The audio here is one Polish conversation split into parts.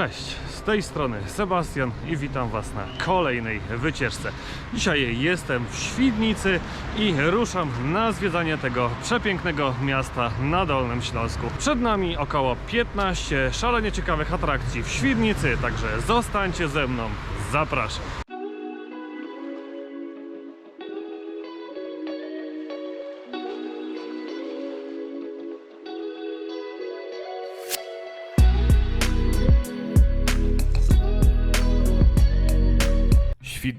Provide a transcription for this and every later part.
Cześć, z tej strony Sebastian i witam Was na kolejnej wycieczce. Dzisiaj jestem w Świdnicy i ruszam na zwiedzanie tego przepięknego miasta na Dolnym Śląsku. Przed nami około 15 szalenie ciekawych atrakcji w Świdnicy, także zostańcie ze mną, zapraszam.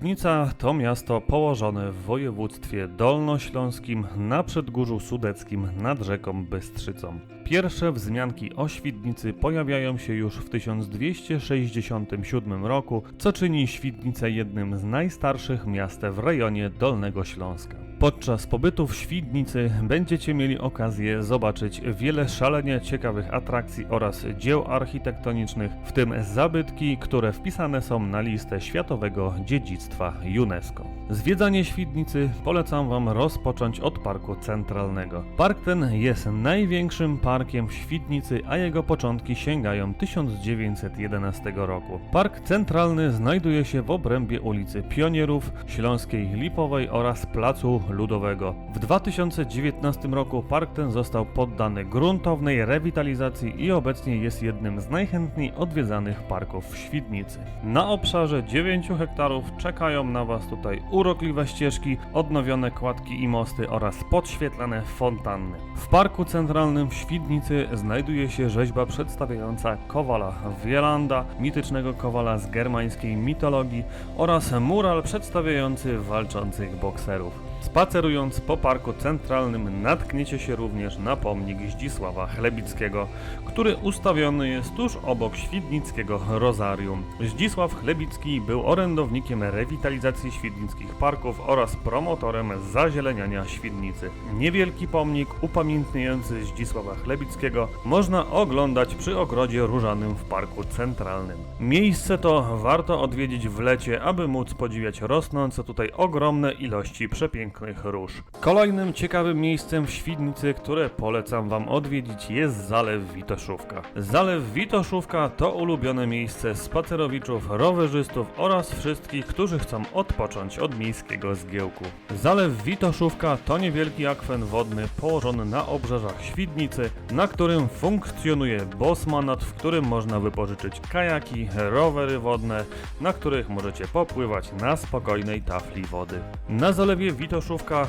Świdnica to miasto położone w województwie dolnośląskim na przedgórzu sudeckim nad rzeką Bystrzycą. Pierwsze wzmianki o Świdnicy pojawiają się już w 1267 roku, co czyni Świdnicę jednym z najstarszych miast w rejonie Dolnego Śląska. Podczas pobytu w Świdnicy będziecie mieli okazję zobaczyć wiele szalenie ciekawych atrakcji oraz dzieł architektonicznych, w tym zabytki, które wpisane są na listę Światowego Dziedzictwa UNESCO. Zwiedzanie Świdnicy polecam Wam rozpocząć od Parku Centralnego. Park ten jest największym parkiem w Świdnicy, a jego początki sięgają 1911 roku. Park Centralny znajduje się w obrębie ulicy Pionierów, Śląskiej Lipowej oraz Placu Ludowego. W 2019 roku park ten został poddany gruntownej rewitalizacji i obecnie jest jednym z najchętniej odwiedzanych parków w Świdnicy. Na obszarze 9 hektarów czekają na Was tutaj urokliwe ścieżki, odnowione kładki i mosty oraz podświetlane fontanny. W Parku Centralnym w Świdnicy znajduje się rzeźba przedstawiająca Kowala Wielanda, mitycznego Kowala z germańskiej mitologii oraz mural przedstawiający walczących bokserów. Spacerując po parku centralnym natkniecie się również na pomnik Zdzisława Chlebickiego, który ustawiony jest tuż obok świdnickiego rozarium. Zdzisław Chlebicki był orędownikiem rewitalizacji świdnickich parków oraz promotorem zazieleniania Świdnicy. Niewielki pomnik upamiętniający Zdzisława Chlebickiego można oglądać przy ogrodzie różanym w parku centralnym. Miejsce to warto odwiedzić w lecie, aby móc podziwiać rosnące tutaj ogromne ilości przepięknych róż. Kolejnym ciekawym miejscem w Świdnicy, które polecam Wam odwiedzić jest Zalew Witoszówka. Zalew Witoszówka to ulubione miejsce spacerowiczów, rowerzystów oraz wszystkich, którzy chcą odpocząć od miejskiego zgiełku. Zalew Witoszówka to niewielki akwen wodny położony na obrzeżach Świdnicy, na którym funkcjonuje bosmanat, w którym można wypożyczyć kajaki, rowery wodne, na których możecie popływać na spokojnej tafli wody. Na zalewie Witoszówka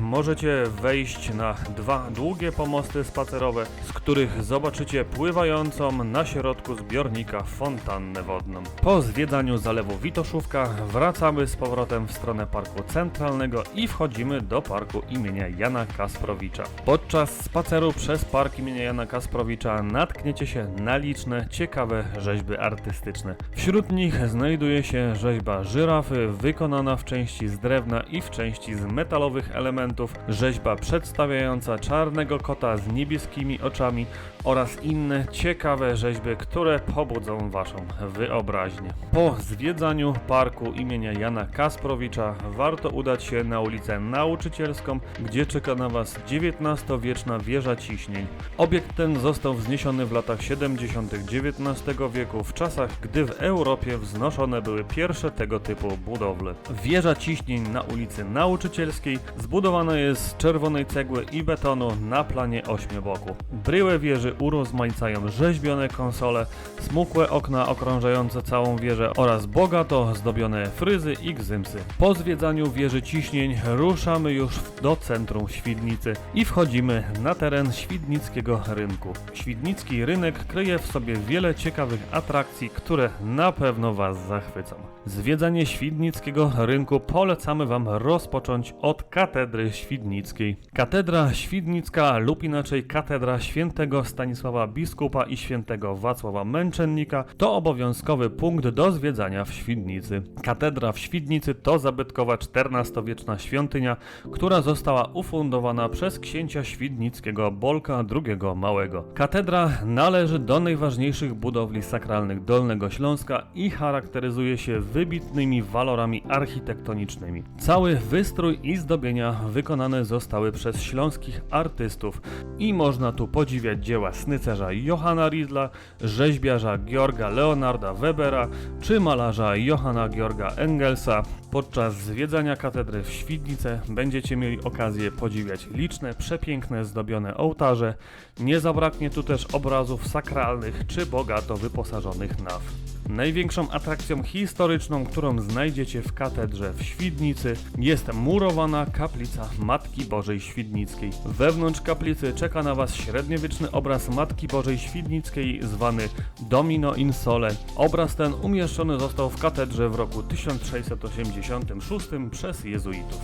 możecie wejść na dwa długie pomosty spacerowe, z których zobaczycie pływającą na środku zbiornika fontannę wodną. Po zwiedzaniu zalewu Witoszówka wracamy z powrotem w stronę parku centralnego i wchodzimy do parku imienia Jana Kasprowicza. Podczas spaceru przez park imienia Jana Kasprowicza natkniecie się na liczne, ciekawe rzeźby artystyczne. Wśród nich znajduje się rzeźba żyrafy wykonana w części z drewna i w części z metalowych elementów, rzeźba przedstawiająca czarnego kota z niebieskimi oczami oraz inne ciekawe rzeźby, które pobudzą Waszą wyobraźnię. Po zwiedzaniu parku imienia Jana Kasprowicza warto udać się na ulicę Nauczycielską, gdzie czeka na Was XIX-wieczna wieża ciśnień. Obiekt ten został wzniesiony w latach 70. XIX wieku, w czasach gdy w Europie wznoszone były pierwsze tego typu budowle. Wieża ciśnień na ulicy Nauczycielskiej zbudowana jest z czerwonej cegły i betonu na planie ośmioboku. Bryłę wieży urozmaicają rzeźbione konsole, smukłe okna okrążające całą wieżę oraz bogato zdobione fryzy i gzymsy. Po zwiedzaniu wieży ciśnień ruszamy już do centrum Świdnicy i wchodzimy na teren Świdnickiego Rynku. Świdnicki rynek kryje w sobie wiele ciekawych atrakcji, które na pewno Was zachwycą. Zwiedzanie Świdnickiego Rynku polecamy Wam rozpocząć od Katedry Świdnickiej. Katedra Świdnicka lub inaczej Katedra Świętego Stanisława Biskupa i Świętego Wacława Męczennika to obowiązkowy punkt do zwiedzania w Świdnicy. Katedra w Świdnicy to zabytkowa XIV-wieczna świątynia, która została ufundowana przez księcia świdnickiego Bolka II Małego. Katedra należy do najważniejszych budowli sakralnych Dolnego Śląska i charakteryzuje się wybitnymi walorami architektonicznymi. Cały wystrój i zdobienie wykonane zostały przez śląskich artystów i można tu podziwiać dzieła snycerza Johanna Riedla, rzeźbiarza Georga Leonarda Webera czy malarza Johanna Georga Engelsa. Podczas zwiedzania katedry w Świdnicy będziecie mieli okazję podziwiać liczne, przepiękne, zdobione ołtarze. Nie zabraknie tu też obrazów sakralnych czy bogato wyposażonych naw. Największą atrakcją historyczną, którą znajdziecie w katedrze w Świdnicy, jest murowana kaplica Matki Bożej Świdnickiej. Wewnątrz kaplicy czeka na Was średniowieczny obraz Matki Bożej Świdnickiej zwany Domino in Sole. Obraz ten umieszczony został w katedrze w roku 1686 przez jezuitów.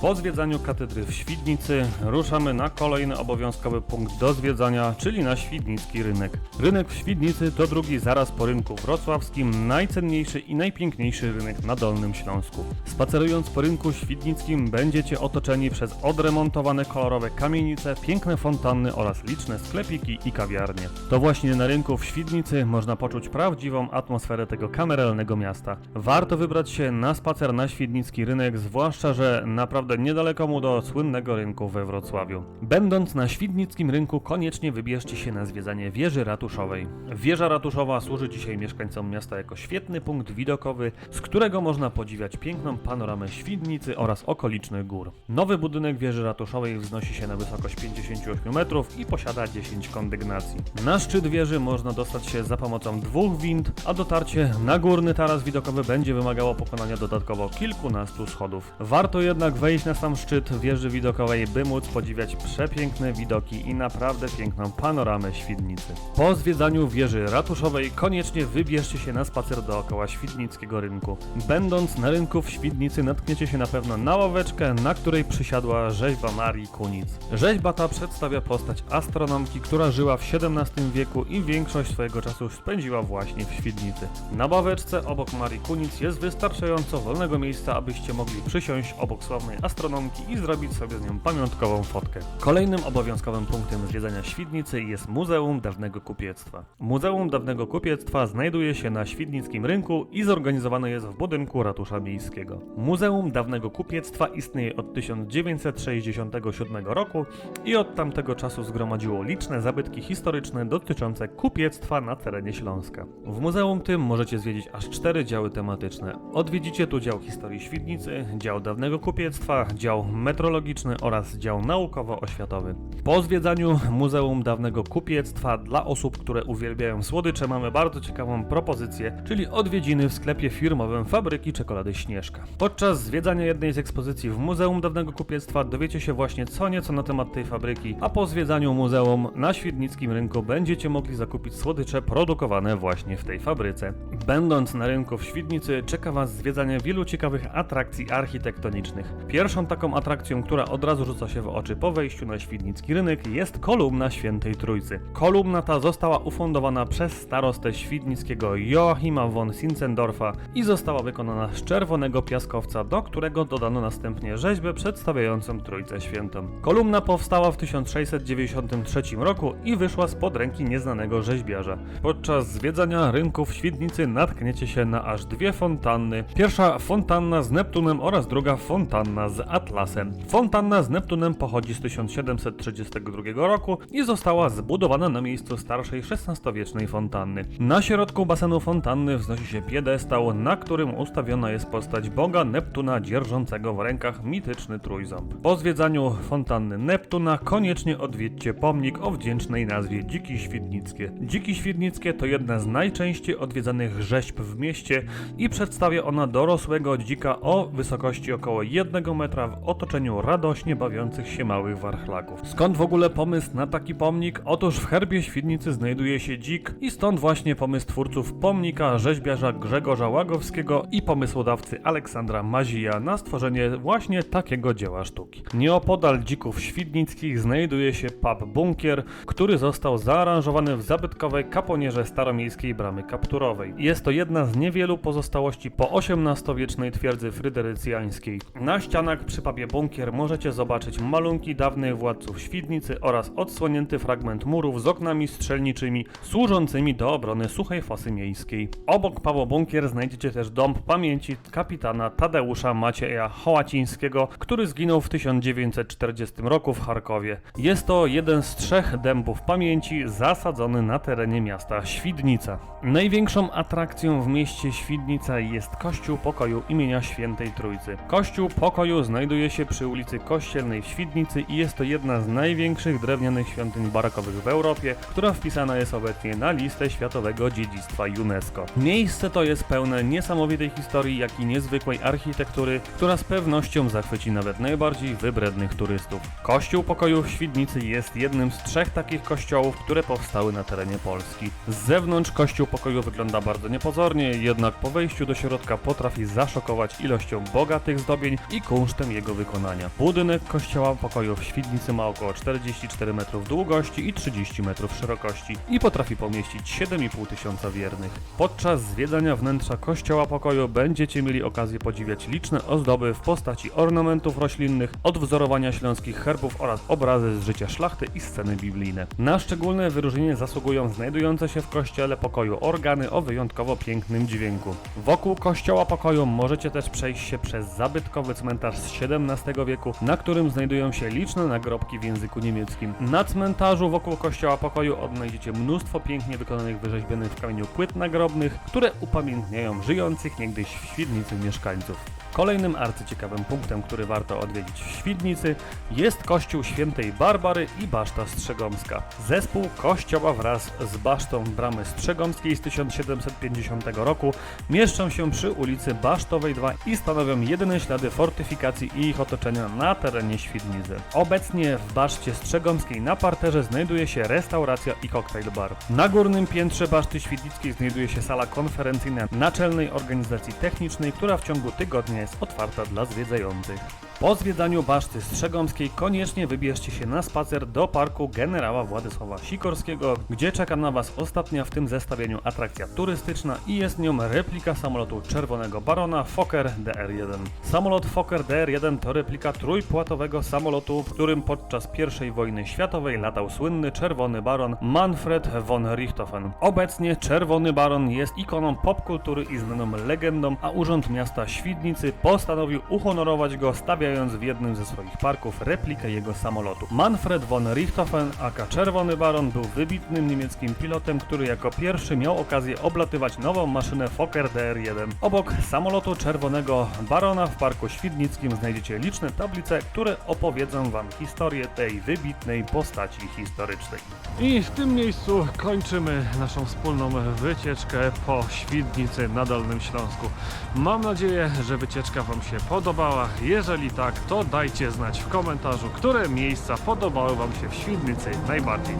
Po zwiedzaniu katedry w Świdnicy ruszamy na kolejny obowiązkowy punkt do zwiedzania, czyli na Świdnicki Rynek. Rynek w Świdnicy to drugi zaraz po rynku wrocławskim najcenniejszy i najpiękniejszy rynek na Dolnym Śląsku. Spacerując po rynku świdnickim będziecie otoczeni przez odremontowane kolorowe kamienice, piękne fontanny oraz liczne sklepiki i kawiarnie. To właśnie na rynku w Świdnicy można poczuć prawdziwą atmosferę tego kameralnego miasta. Warto wybrać się na spacer na Świdnicki Rynek, zwłaszcza, że naprawdę niedaleko mu do słynnego rynku we Wrocławiu. Będąc na Świdnickim Rynku, koniecznie wybierzcie się na zwiedzanie wieży ratuszowej. Wieża ratuszowa służy dzisiaj mieszkańcom miasta jako świetny punkt widokowy, z którego można podziwiać piękną panoramę Świdnicy oraz okolicznych gór. Nowy budynek wieży ratuszowej wznosi się na wysokość 58 metrów i posiada 10 kondygnacji. Na szczyt wieży można dostać się za pomocą dwóch wind, a dotarcie na górny taras widokowy będzie wymagało pokonania dodatkowo kilkunastu schodów. Warto jednak wejść na sam szczyt wieży widokowej, by móc podziwiać przepiękne widoki i naprawdę piękną panoramę Świdnicy. Po zwiedzaniu wieży ratuszowej koniecznie wybierzcie się na spacer dookoła Świdnickiego rynku. Będąc na rynku w Świdnicy natkniecie się na pewno na ławeczkę, na której przysiadła rzeźba Marii Kunic. Rzeźba ta przedstawia postać astronomki, która żyła w XVII wieku i większość swojego czasu spędziła właśnie w Świdnicy. Na ławeczce obok Marii Kunic jest wystarczająco wolnego miejsca, abyście mogli przysiąść obok sławnej astronomki i zrobić sobie z nią pamiątkową fotkę. Kolejnym obowiązkowym punktem zwiedzania Świdnicy jest Muzeum Dawnego Kupiectwa. Muzeum Dawnego Kupiectwa znajduje się na Świdnickim Rynku i zorganizowane jest w budynku Ratusza Miejskiego. Muzeum Dawnego Kupiectwa istnieje od 1967 roku i od tamtego czasu zgromadziło liczne zabytki historyczne dotyczące kupiectwa na terenie Śląska. W muzeum tym możecie zwiedzić aż cztery działy tematyczne. Odwiedzicie tu dział historii Świdnicy, dział dawnego kupiectwa, dział metrologiczny oraz dział naukowo-oświatowy. Po zwiedzaniu Muzeum Dawnego Kupiectwa dla osób, które uwielbiają słodycze mamy bardzo ciekawą propozycję, czyli odwiedziny w sklepie firmowym fabryki czekolady Śnieżka. Podczas zwiedzania jednej z ekspozycji w Muzeum Dawnego Kupiectwa dowiecie się właśnie co nieco na temat tej fabryki, a po zwiedzaniu muzeum na Świdnickim Rynku będziecie mogli zakupić słodycze produkowane właśnie w tej fabryce. Będąc na rynku w Świdnicy czeka Was zwiedzanie wielu ciekawych atrakcji architektonicznych. Pierwszą taką atrakcją, która od razu rzuca się w oczy po wejściu na Świdnicki Rynek jest kolumna Świętej Trójcy. Kolumna ta została ufundowana przez starostę świdnickiego Joachima von Sinzendorfa i została wykonana z czerwonego piaskowca, do którego dodano następnie rzeźbę przedstawiającą Trójcę Świętą. Kolumna powstała w 1693 roku i wyszła spod ręki nieznanego rzeźbiarza. Podczas zwiedzania rynku w Świdnicy natkniecie się na aż dwie fontanny. Pierwsza fontanna z Neptunem oraz druga fontanna z Atlasem. Fontanna z Neptunem pochodzi z 1732 roku i została zbudowana na miejscu starszej XVI-wiecznej fontanny. Na środku basenu fontanny wznosi się piedestał, na którym ustawiona jest postać boga Neptuna dzierżącego w rękach mityczny trójząb. Po zwiedzaniu fontanny Neptuna koniecznie odwiedźcie pomnik o wdzięcznej nazwie Dziki Świdnickie. Dziki Świdnickie to jedna z najczęściej odwiedzanych rzeźb w mieście i przedstawia ona dorosłego dzika o wysokości około 1 w otoczeniu radośnie bawiących się małych warchlaków. Skąd w ogóle pomysł na taki pomnik? Otóż w herbie Świdnicy znajduje się dzik i stąd właśnie pomysł twórców pomnika rzeźbiarza Grzegorza Łagowskiego i pomysłodawcy Aleksandra Mazija na stworzenie właśnie takiego dzieła sztuki. Nieopodal dzików świdnickich znajduje się pub Bunkier, który został zaaranżowany w zabytkowej kaponierze staromiejskiej bramy kapturowej. Jest to jedna z niewielu pozostałości po XVIII-wiecznej twierdzy fryderycjańskiej. Na ścianach przy pubie Bunkier możecie zobaczyć malunki dawnych władców Świdnicy oraz odsłonięty fragment murów z oknami strzelniczymi służącymi do obrony suchej fosy miejskiej. Obok Pawła Bunkier znajdziecie też dom pamięci kapitana Tadeusza Macieja Hołacińskiego, który zginął w 1940 roku w Charkowie. Jest to jeden z trzech dębów pamięci zasadzony na terenie miasta Świdnica. Największą atrakcją w mieście Świdnica jest Kościół Pokoju imienia Świętej Trójcy. Kościół Pokoju znajduje się przy ulicy Kościelnej w Świdnicy i jest to jedna z największych drewnianych świątyń barokowych w Europie, która wpisana jest obecnie na listę Światowego Dziedzictwa UNESCO. Miejsce to jest pełne niesamowitej historii, jak i niezwykłej architektury, która z pewnością zachwyci nawet najbardziej wybrednych turystów. Kościół Pokoju w Świdnicy jest jednym z trzech takich kościołów, które powstały na terenie Polski. Z zewnątrz Kościół Pokoju wygląda bardzo niepozornie, jednak po wejściu do środka potrafi zaszokować ilością bogatych zdobień i kunsztem jego wykonania. Budynek Kościoła Pokoju w Świdnicy ma około 44 metrów długości i 30 metrów szerokości i potrafi pomieścić 7,5 tysiąca wiernych. Podczas zwiedzania wnętrza Kościoła Pokoju będziecie mieli okazję podziwiać liczne ozdoby w postaci ornamentów roślinnych, odwzorowania śląskich herbów oraz obrazy z życia szlachty i sceny biblijne. Na szczególne wyróżnienie zasługują znajdujące się w Kościele Pokoju organy o wyjątkowo pięknym dźwięku. Wokół Kościoła Pokoju możecie też przejść się przez zabytkowy cmentarz z XVII wieku, na którym znajdują się liczne nagrobki w języku niemieckim. Na cmentarzu wokół Kościoła Pokoju odnajdziecie mnóstwo pięknie wykonanych wyrzeźbionych w kamieniu płyt nagrobnych, które upamiętniają żyjących niegdyś w Świdnicy mieszkańców. Kolejnym arcyciekawym punktem, który warto odwiedzić w Świdnicy jest kościół świętej Barbary i Baszta Strzegomska. Zespół kościoła wraz z basztą Bramy Strzegomskiej z 1750 roku mieszczą się przy ulicy Basztowej 2 i stanowią jedyne ślady fortyfikacji i ich otoczenia na terenie Świdnicy. Obecnie w Baszcie Strzegomskiej na parterze znajduje się restauracja i koktajl bar. Na górnym piętrze Baszty Świdnickiej znajduje się sala konferencyjna Naczelnej Organizacji Technicznej, która w ciągu tygodnia jest otwarta dla zwiedzających. Po zwiedzaniu Baszty Strzegomskiej koniecznie wybierzcie się na spacer do parku generała Władysława Sikorskiego, gdzie czeka na Was ostatnia w tym zestawieniu atrakcja turystyczna i jest nią replika samolotu Czerwonego Barona Fokker DR-1. Samolot Fokker DR-1 to replika trójpłatowego samolotu, w którym podczas I wojny światowej latał słynny Czerwony Baron Manfred von Richthofen. Obecnie Czerwony Baron jest ikoną popkultury i znaną legendą, a Urząd Miasta Świdnicy postanowił uhonorować go stawiając w jednym ze swoich parków replikę jego samolotu. Manfred von Richthofen, aka Czerwony Baron, był wybitnym niemieckim pilotem, który jako pierwszy miał okazję oblatywać nową maszynę Fokker DR-1. Obok samolotu Czerwonego Barona w Parku Świdnickim znajdziecie liczne tablice, które opowiedzą Wam historię tej wybitnej postaci historycznej. I w tym miejscu kończymy naszą wspólną wycieczkę po Świdnicy na Dolnym Śląsku. Mam nadzieję, że wycieczka Wam się podobała. Jeżeli tak, to dajcie znać w komentarzu, które miejsca podobały Wam się w Świdnicy najbardziej.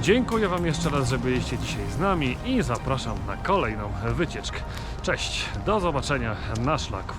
Dziękuję Wam jeszcze raz, że byliście dzisiaj z nami i zapraszam na kolejną wycieczkę. Cześć, do zobaczenia na szlaku.